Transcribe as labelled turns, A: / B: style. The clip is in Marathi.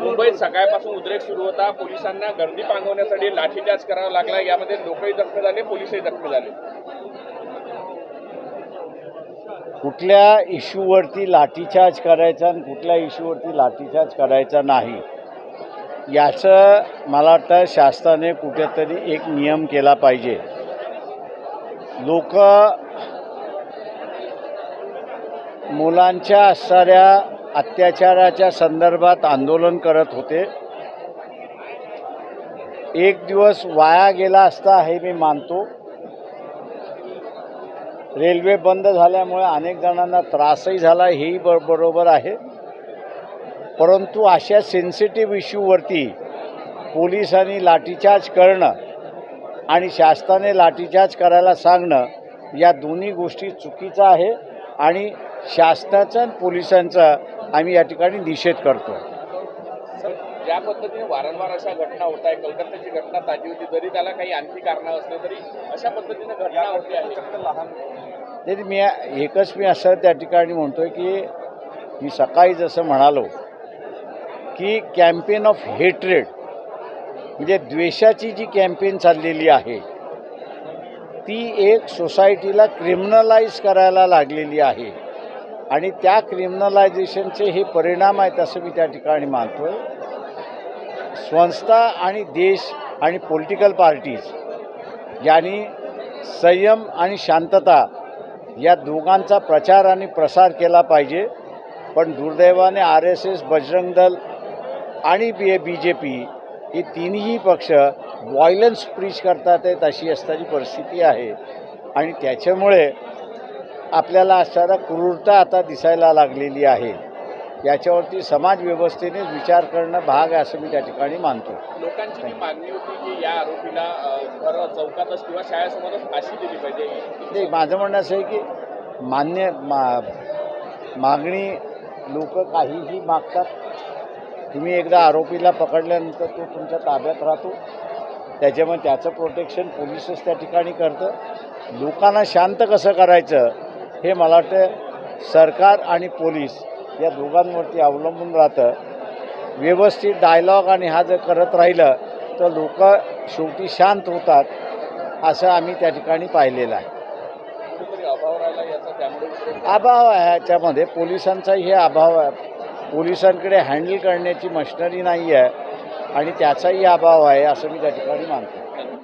A: मुंबईत सकाळपासून उद्रेक सुरू होता. पोलिसांना गर्दी पांगवण्यासाठी लाठीचार्ज करावा लागला. यामध्ये लोकही जखमी झाले पोलीसही जखमी झाले.
B: कुठल्या इश्यूवरती लाठीचार्ज करायचा आणि कुठल्या इश्यूवरती लाठीचार्ज करायचा नाही याचं मला वाटतं शासनाने कुठेतरी एक नियम केला पाहिजे. लोक मुलांच्या असणाऱ्या अत्याचाराच्या संदर्भात आंदोलन करत होते. एक दिवस वाया गेला असता हे मी मानतो. रेल्वे बंद झाल्यामुळे अनेक जणांना त्रासही झाला हेही ब बरोबर आहे. परंतु अशा सेन्सिटिव्ह इश्यूवरती पोलिसांनी लाठीचार्ज करणं आणि शासनाने लाठीचार्ज करायला सांगणं या दोन्ही गोष्टी चुकीचं आहे. आणि शासनाचा आणि पोलिसांचा आम्ही या ठिकाणी निषेध करतो
A: सर ज्या पद्धतीने वारंवार अशा घटना होत आहे कलकत्त्याची घटना ताजी होती जरी त्याला काही आणखी कारणं असले तरी अशा पद्धतीने घटना होती आहे. लहान
B: तरी मी एकच मी असं त्या ठिकाणी म्हणतो आहे की मी सकाळी जसं म्हणालो की कॅम्पेन ऑफ हेट्रेड म्हणजे द्वेषाची जी कॅम्पेन चाललेली आहे ती एक सोसायटीला क्रिमिनलाइज करायला लागलेली आहे. आणि त्या क्रिमिनलायझेशनचे हे परिणाम आहेत असं मी त्या ठिकाणी मानतो आहे संस्था आणि देश आणि पॉलिटिकल पार्टीज यांनी संयम आणि शांतता या दोघांचा प्रचार आणि प्रसार केला पाहिजे. पण दुर्दैवाने R S S Bajrang Dal आणि बी बी जे पी हे तिन्ही पक्ष व्हायलन्स प्रीच करतात आहेत अशी असताची परिस्थिती आहे. आणि त्याच्यामुळे आपल्याला असणारा क्रूरता आता दिसायला लागलेली आहे. याच्यावरती समाज व्यवस्थेने विचार करणं भाग आहे असं मी त्या ठिकाणी मानतो.
A: लोकांची जी मागणी होती की या आरोपीला खरं चौकातच किंवा शाळेसमोरच फाशी दिली पाहिजे.
B: नाही माझं म्हणणं असं आहे की मान्य मा मागणी लोक काहीही मागतात. तुम्ही एकदा आरोपीला पकडल्यानंतर तो तुमच्या ताब्यात राहतो. त्याच्यामुळे त्याचं प्रोटेक्शन पोलिसच त्या ठिकाणी करतं. लोकांना शांत कसं करायचं? हे मला वाटतं सरकार आणि पोलीस या दोघांवरती अवलंबून राहतं. व्यवस्थित डायलॉग आणि हा जर करत राहिलं तर लोक शेवटी शांत होतात असं आम्ही त्या ठिकाणी पाहिलेलं आहे. अभाव आहे ह्याच्यामध्ये पोलिसांचाही हे अभाव आहे. पोलिसांकडे हँडल करण्याची मशिनरी नाही आहे आणि त्याचाही अभाव आहे असं मी त्या ठिकाणी मानतो.